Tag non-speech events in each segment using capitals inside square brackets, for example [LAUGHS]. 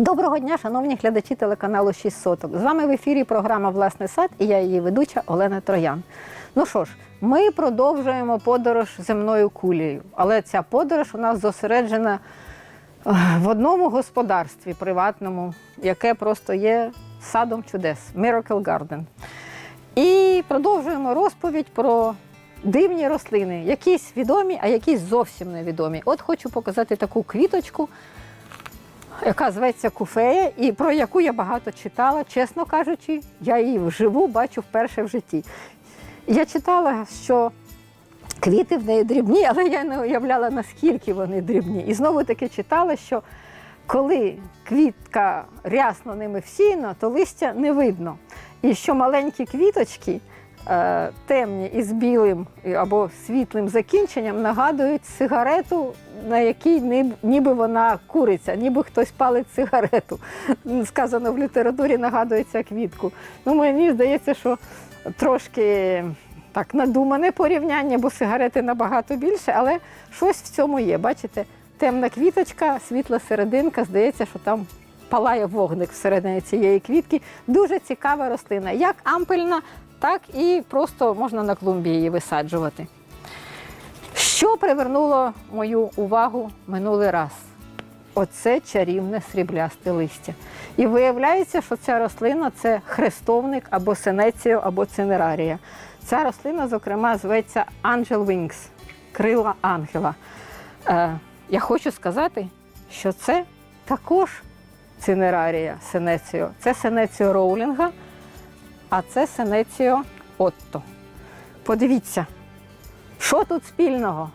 Доброго дня, шановні глядачі телеканалу 6 соток. З вами в ефірі програма Власний сад і я її ведуча Олена Троян. Ну що ж, ми продовжуємо подорож земною кулею, але ця подорож у нас зосереджена е, в одному господарстві приватному, яке просто є садом чудес Miracle Garden. І продовжуємо розповідь про дивні рослини, якісь відомі, а якісь зовсім невідомі. От хочу показати таку квіточку яка зветься Куфея, і про яку я багато читала. Чесно кажучи, я її вживу бачу вперше в житті. Я читала, що квіти в неї дрібні, [LAUGHS] але я не уявляла, наскільки вони дрібні. І знову таки читала, що коли квітка рясно ними всіяна, то листя не видно. І що маленькі квіточки. Е, Темні із білим або світлим закінченням нагадують сигарету, на якій ніби вона куриться, ніби хтось палить сигарету. Сказано в літературі нагадує ця квітку. Ну, мені здається, що трошки так надумане порівняння, бо сигарети набагато більше, але щось в цьому є. Бачите, темна квіточка, світла серединка, здається, що там палає вогник всередині цієї квітки. Дуже цікава рослина, як ампельна, так і просто можна на клумбі її висаджувати. Що привернуло мою увагу минулий раз? Оце чарівне сріблясте листя. І виявляється, що ця рослина це хрестовник або сенеціо, або цинерарія. Ця рослина, зокрема, зветься Angel Wings крила ангела. Е, я хочу сказати, що це також цинерарія сенеціо. Це сенеціо Роулінга, а це сенеціо Отто. Подивіться, що тут спільного?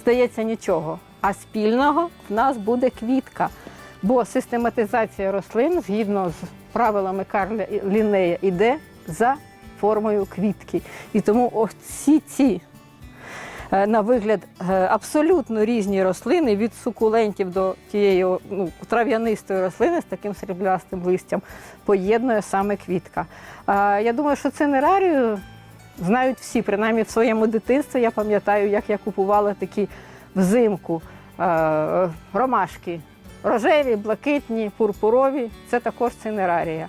Здається, нічого. А спільного в нас буде квітка. Бо систематизація рослин, згідно з правилами Карля Лінея йде за формою квітки. І тому ось ці ці на вигляд е, абсолютно різні рослини від сукулентів до тієї ну, трав'янистої рослини з таким сріблястим листям поєднує саме квітка. Е, Я думаю, що це нерарію знають всі, принаймні в своєму дитинстві. Я пам'ятаю, як я купувала такі взимку е, ромашки. Рожеві, блакитні, пурпурові це також цинерарія.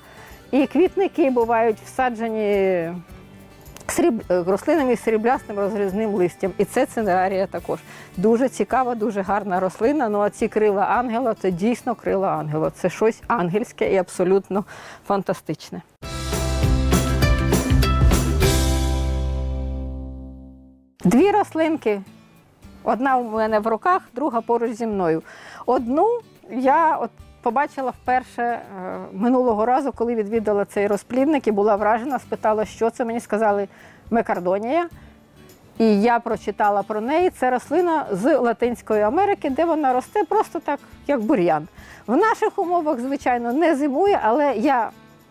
І квітники бувають всаджені сріб... е, рослинами з сріблястим розрізним листям. І це цинерарія також. Дуже цікава, дуже гарна рослина. Ну а ці крила ангела це дійсно крила ангела. Це щось ангельське і абсолютно фантастичне. Дві рослинки. Одна у мене в руках, друга поруч зі мною. Одну я от побачила вперше е, минулого разу, коли відвідала цей розплідник і була вражена, спитала, що це. Мені сказали Мекардонія. І я прочитала про неї. Це рослина з Латинської Америки, де вона росте просто так, як бур'ян. В наших умовах, звичайно, не зимує, але я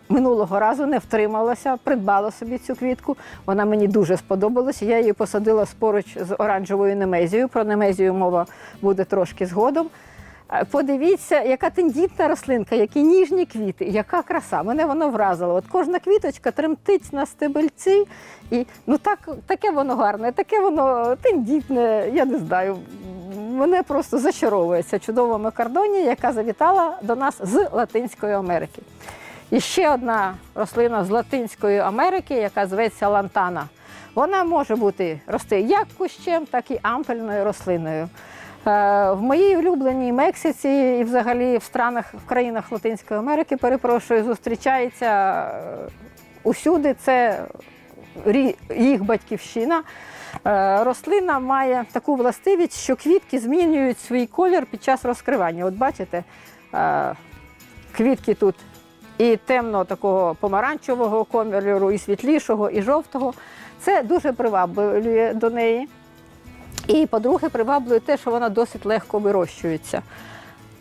минулого разу не втрималася, придбала собі цю квітку. Вона мені дуже сподобалася. Я її посадила поруч з оранжевою немезією. Про немезію мова буде трошки згодом. Е, Подивіться, яка тендітна рослинка, які ніжні квіти, яка краса. Мене воно вразило. От кожна квіточка тремтить на стебельці, і ну так, таке воно гарне, таке воно тендітне, я не знаю. Мене просто зачаровує ця чудова Мекардонія, яка завітала до нас з Латинської Америки. І ще одна рослина з Латинської Америки, яка зветься лантана. Вона може бути рости як кущем, так і ампельною рослиною. Е, В моїй улюбленій Мексиці і взагалі в странах, в країнах Латинської Америки, перепрошую, зустрічається е, усюди. Це їх батьківщина. Е, Рослина має таку властивість, що квітки змінюють свій колір під час розкривання. От бачите, квітки тут і темно такого помаранчевого кольору, і світлішого, і жовтого. Це дуже приваблює до неї. І, по-друге, приваблює те, що вона досить легко вирощується.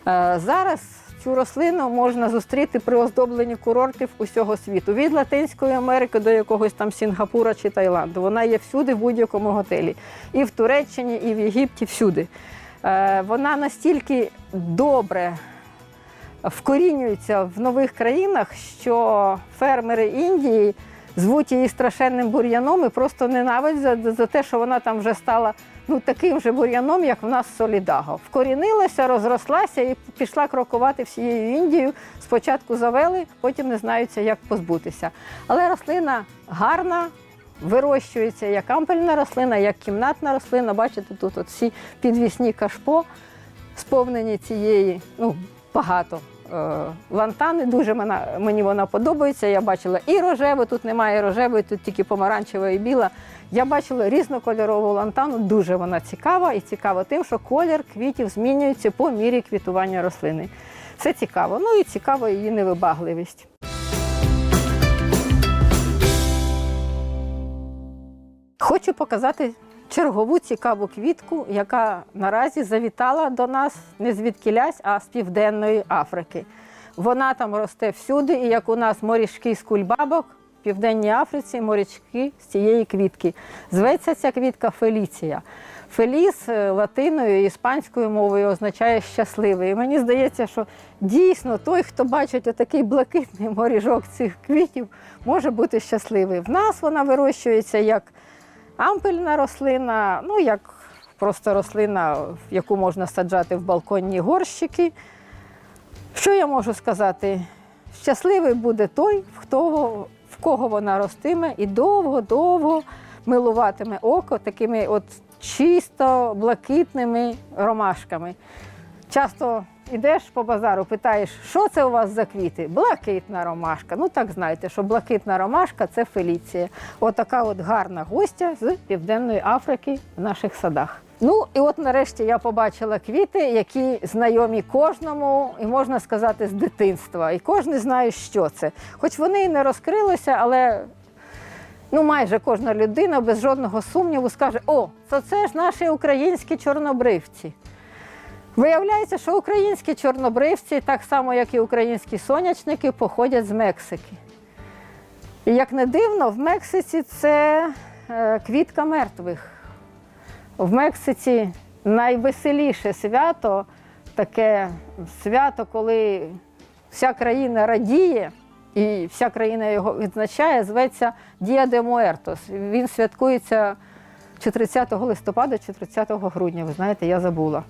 Е, Зараз цю рослину можна зустріти при оздобленні курортів усього світу, від Латинської Америки до якогось там Сінгапура чи Таїланду. Вона є всюди в будь-якому готелі. І в Туреччині, і в Єгипті, всюди. Е, Вона настільки добре вкорінюється в нових країнах, що фермери Індії звуть її страшенним бур'яном і просто ненавидять за, за те, що вона там вже стала ну, таким же бур'яном, як в нас Солідаго. Вкорінилася, розрослася і пішла крокувати всією Індією. Спочатку завели, потім не знаються, як позбутися. Але рослина гарна, вирощується як ампельна рослина, як кімнатна рослина. Бачите, тут от всі підвісні кашпо сповнені цієї, ну, багато. Е, Лантани, дуже мені вона подобається. Я бачила і рожеву, тут немає рожевої, тут тільки помаранчева і біла. Я бачила різнокольорову лантану, дуже вона цікава і цікава тим, що колір квітів змінюється по мірі квітування рослини. Це цікаво. Ну і цікава її невибагливість. Хочу показати чергову цікаву квітку, яка наразі завітала до нас не звідкілясь, а з Південної Африки. Вона там росте всюди, і як у нас морішки з кульбабок, в Південній Африці морячки з цієї квітки. Зветься ця квітка Феліція. Феліс е, латиною і іспанською мовою означає щасливий. І мені здається, що дійсно той, хто бачить отакий блакитний моріжок цих квітів, може бути щасливий. В нас вона вирощується як ампельна рослина, ну як просто рослина, яку можна саджати в балконні горщики. Що я можу сказати? Щасливий буде той, хто, в кого вона ростиме, і довго-довго милуватиме око такими от чисто блакитними ромашками. Часто йдеш по базару, питаєш, що це у вас за квіти? Блакитна ромашка. Ну так знаєте, що блакитна ромашка це феліція. Отака от гарна гостя з Південної Африки в наших садах. Ну і от нарешті я побачила квіти, які знайомі кожному, і можна сказати, з дитинства. І кожен знає, що це. Хоч вони і не розкрилися, але ну майже кожна людина без жодного сумніву скаже: о, то це ж наші українські чорнобривці. Виявляється, що українські чорнобривці, так само як і українські сонячники, походять з Мексики. І як не дивно, в Мексиці це е, квітка мертвих. В Мексиці найвеселіше свято, таке свято, коли вся країна радіє і вся країна його відзначає, зветься Дія де Муертос. Він святкується чи 30 листопада, чи 30 грудня. Ви знаєте, я забула.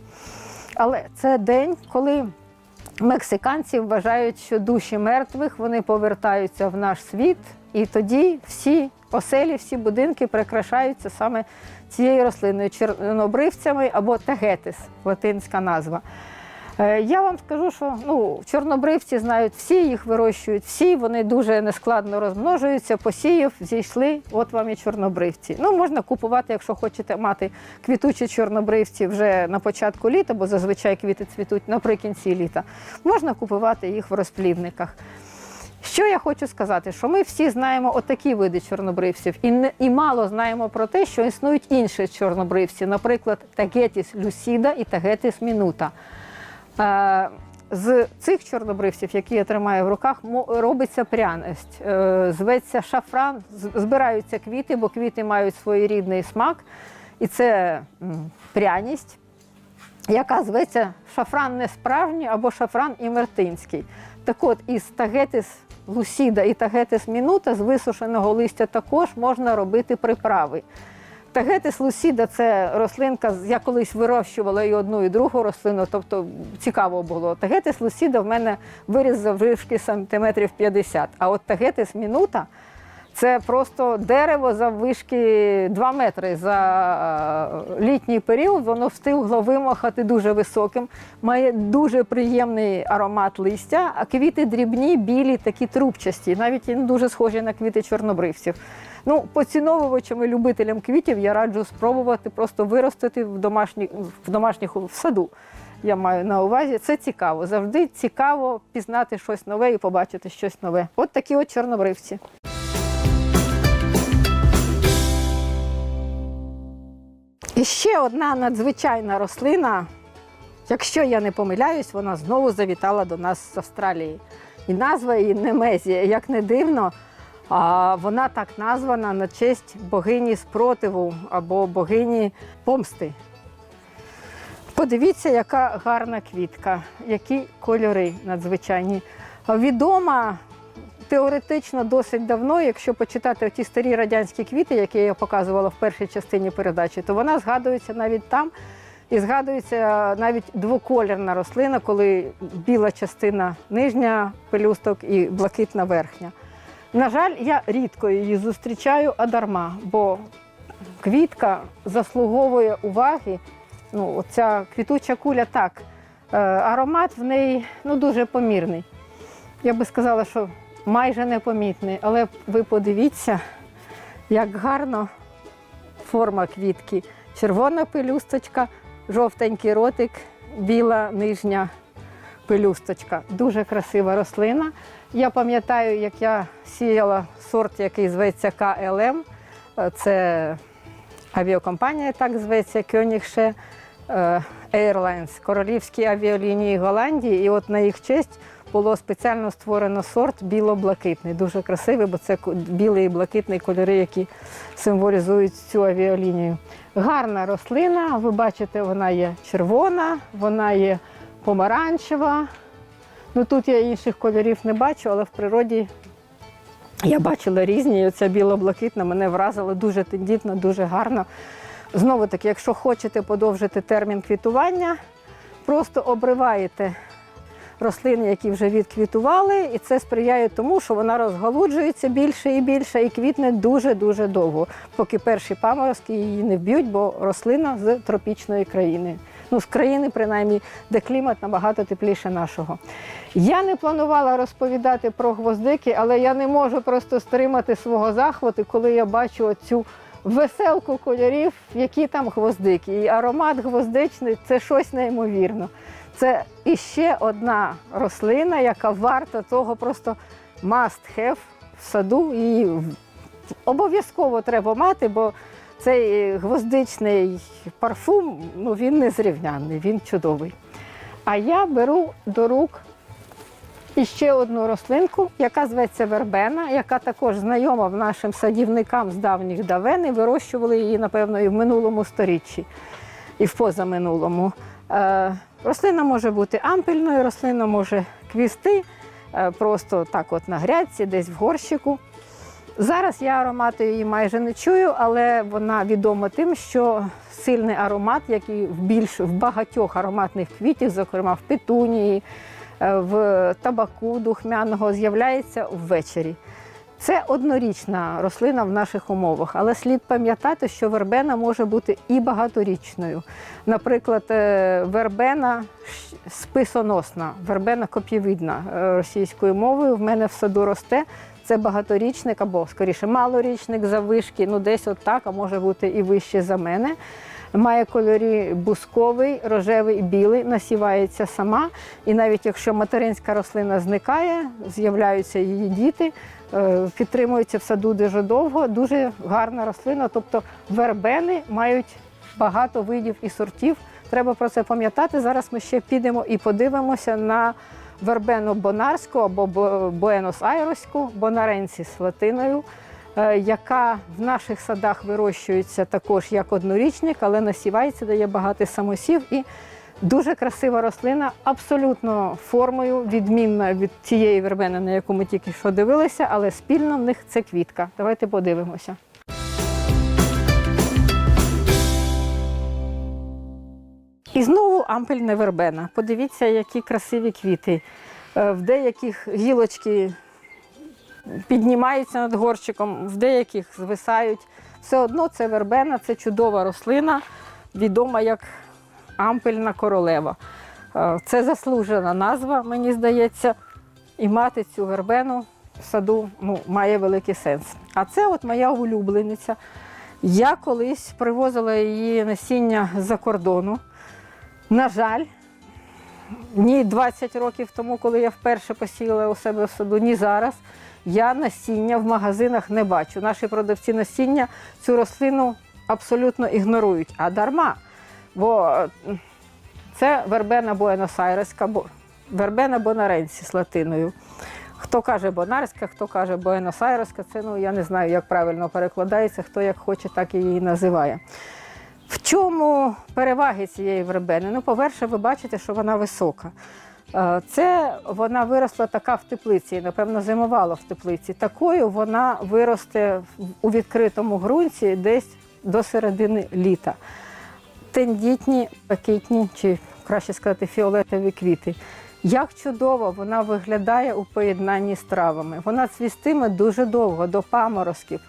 Але це день, коли мексиканці вважають, що душі мертвих вони повертаються в наш світ, і тоді всі оселі, всі будинки прикрашаються саме цією рослиною, чорнобривцями або тагетис, латинська назва. Е, Я вам скажу, що ну, чорнобривці знають всі, їх вирощують всі, вони дуже нескладно розмножуються, посіяв, зійшли, от вам і чорнобривці. Ну, можна купувати, якщо хочете мати квітучі чорнобривці вже на початку літа, бо зазвичай квіти цвітуть наприкінці літа. Можна купувати їх в розплідниках. Що я хочу сказати, що ми всі знаємо отакі види чорнобривців, і не і мало знаємо про те, що існують інші чорнобривці, наприклад, тагетіс люсіда і тагетіс мінута. Е, З цих чорнобривців, які я тримаю в руках, робиться пряність. Е, Зветься шафран, збираються квіти, бо квіти мають своєрідний смак, і це пряність яка зветься шафран несправжній або шафран імертинський. Так от із тагетис лусіда і тагетис мінута з висушеного листя також можна робити приправи. Тагетис лусіда це рослинка, я колись вирощувала і одну, і другу рослину, тобто цікаво було. Тагетис лусіда в мене виріс заввишки сантиметрів 50, а от тагетис мінута це просто дерево заввишки 2 метри. За е, літній період воно встигло вимахати дуже високим, має дуже приємний аромат листя, а квіти дрібні, білі, такі трубчасті, навіть дуже схожі на квіти чорнобривців. Ну, поціновувачам і любителям квітів я раджу спробувати просто виростити в домашніх в домашніх в саду. Я маю на увазі. Це цікаво. Завжди цікаво пізнати щось нове і побачити щось нове. От такі от чорнобривці. І ще одна надзвичайна рослина. Якщо я не помиляюсь, вона знову завітала до нас з Австралії. І назва її Немезія. Як не дивно, вона так названа на честь богині спротиву або богині помсти. Подивіться, яка гарна квітка, які кольори надзвичайні. Відома теоретично досить давно, якщо почитати ті старі радянські квіти, які я показувала в першій частині передачі, то вона згадується навіть там. І згадується навіть двоколірна рослина, коли біла частина нижня пелюсток і блакитна верхня. На жаль, я рідко її зустрічаю, а бо квітка заслуговує уваги. Ну, оця квітуча куля так. е, Аромат в неї ну, дуже помірний. Я би сказала, що майже непомітний, але ви подивіться, як гарно форма квітки. Червона пелюсточка, жовтенький ротик, біла нижня пелюсточка. Дуже красива рослина. Я пам'ятаю, як я сіяла сорт, який зветься КЛМ. Е, Це авіакомпанія, так зветься Кьонігше Airlines, королівські авіалінії Голландії. І от на їх честь було спеціально створено сорт біло-блакитний. Дуже красивий, бо це білий і блакитний кольори, які символізують цю авіалінію. Гарна рослина, ви бачите, вона є червона, вона є помаранчева. Ну тут я інших кольорів не бачу, але в природі я бачила різні. І оця біло-блакитна мене вразила дуже тендітно, дуже гарно. Знову таки, якщо хочете подовжити термін квітування, просто обриваєте рослини, які вже відквітували, і це сприяє тому, що вона розгалуджується більше і більше і квітне дуже-дуже довго, поки перші паморозки її не вб'ють, бо рослина з тропічної країни. Ну, з країни, принаймні, де клімат набагато тепліше нашого. Я не планувала розповідати про гвоздики, але я не можу просто стримати свого захвату, коли я бачу оцю веселку кольорів, які там гвоздики. І аромат гвоздичний це щось неймовірно. Це іще одна рослина, яка варта того просто must have в саду. Її обов'язково треба мати, бо цей гвоздичний парфум ну, він незрівнянний, він чудовий. А я беру до рук іще одну рослинку, яка зветься вербена, яка також знайома в нашим садівникам з давніх давен і вирощували її, напевно, і в минулому сторіччі, і в позаминулому. Е, рослина може бути ампельною, рослина може квісти, е, просто так от на грядці, десь в горщику. Зараз я аромату її майже не чую, але вона відома тим, що сильний аромат, який в більш в багатьох ароматних квітів, зокрема в петунії, е, в табаку духмяного, з'являється ввечері. Це однорічна рослина в наших умовах, але слід пам'ятати, що вербена може бути і багаторічною. Наприклад, е, вербена списоносна, вербена коп'євидна е, російською мовою в мене в саду росте. Це багаторічник або скоріше малорічник завишки, ну десь от так, а може бути і вище за мене. Має кольорі бусковий, рожевий, білий, насівається сама. І навіть якщо материнська рослина зникає, з'являються її діти, е, підтримуються в саду дуже довго. Дуже гарна рослина. Тобто вербени мають багато видів і сортів. Треба про це пам'ятати. Зараз ми ще підемо і подивимося на вербену бонарську або бо- буенос-айроську, бонаренсіс латиною, е, яка в наших садах вирощується також як однорічник, але насівається, дає багато самосів і дуже красива рослина, абсолютно формою, відмінна від тієї вербени, на яку ми тільки що дивилися, але спільно в них це квітка. Давайте подивимося. І знову ампельна вербена. Подивіться, які красиві квіти. Е, В деяких гілочки піднімаються над горщиком, в деяких звисають. Все одно це вербена, це чудова рослина, відома як ампельна королева. Е, Це заслужена назва, мені здається. І мати цю вербену в саду ну, має великий сенс. А це от моя улюблениця. Я колись привозила її насіння з-за кордону. На жаль, ні 20 років тому, коли я вперше посіяла у себе в саду, ні зараз. Я насіння в магазинах не бачу. Наші продавці насіння цю рослину абсолютно ігнорують, а дарма. Бо це вербена буенос-айреська, вербена бонаренсі з латиною. Хто каже бонарська, хто каже буенос-айреська, це ну я не знаю, як правильно перекладається, хто як хоче, так і її називає. В чому переваги цієї вербени? Ну, по-перше, ви бачите, що вона висока. Е, Це вона виросла така в теплиці, напевно, зимувала в теплиці. Такою вона виросте у відкритому ґрунті десь до середини літа. Тендітні, пакетні, чи краще сказати, фіолетові квіти. Як чудово вона виглядає у поєднанні з травами. Вона цвістиме дуже довго, до паморозків.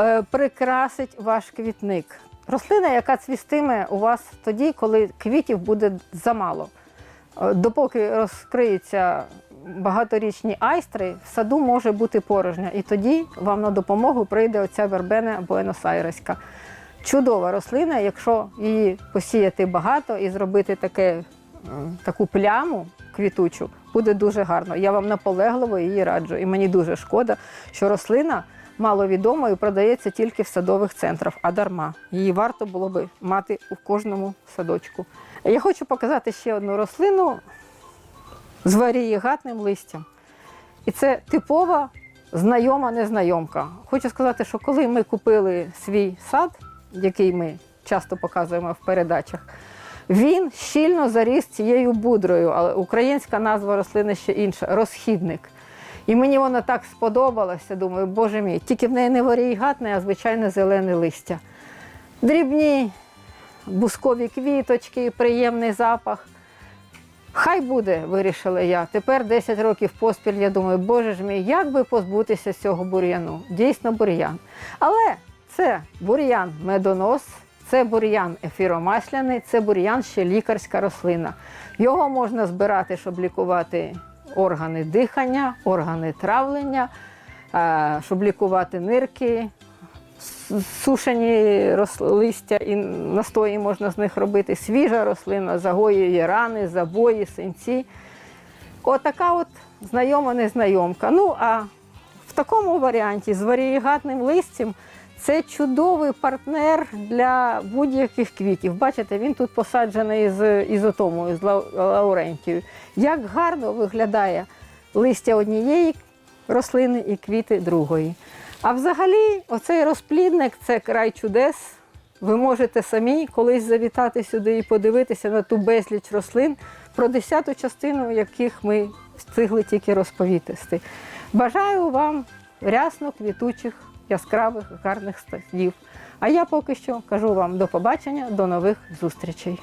Е, Прикрасить ваш квітник. Рослина, яка цвістиме у вас тоді, коли квітів буде замало. Е, Допоки розкриються багаторічні айстри, в саду може бути порожня. І тоді вам на допомогу прийде оця вербена буенос-айреська. Чудова рослина, якщо її посіяти багато і зробити таке, таку пляму квітучу, буде дуже гарно. Я вам наполегливо її раджу. І мені дуже шкода, що рослина маловідома і продається тільки в садових центрах, а дарма. Її варто було би мати у кожному садочку. Я хочу показати ще одну рослину з варієгатним листям. І це типова знайома незнайомка. Хочу сказати, що коли ми купили свій сад, який ми часто показуємо в передачах, він щільно заріс цією будрою, але українська назва рослини ще інша розхідник. І мені вона так сподобалася. Думаю, боже мій, тільки в неї не варієгатне, а звичайне зелене листя. Дрібні бускові квіточки, приємний запах. Хай буде, вирішила я. Тепер 10 років поспіль, я думаю, боже ж мій, як би позбутися цього бур'яну? Дійсно бур'ян. Але це бур'ян медонос, це бур'ян ефіромасляний, це бур'ян ще лікарська рослина. Його можна збирати, щоб лікувати органи дихання, органи травлення, е, щоб лікувати нирки, сушені листя і настої можна з них робити. Свіжа рослина загоює рани, забої, синці. Отака от знайома незнайомка. Ну а в такому варіанті з варієгатним листям це чудовий партнер для будь-яких квітів. Бачите, він тут посаджений з ізотомою, з ла- лаурентією. Як гарно виглядає листя однієї рослини і квіти другої. А взагалі, оцей розплідник це край чудес. Ви можете самі колись завітати сюди і подивитися на ту безліч рослин, про десяту частину яких ми встигли тільки розповісти. Бажаю вам рясно квітучих, яскравих, гарних слів. А я поки що кажу вам до побачення, до нових зустрічей.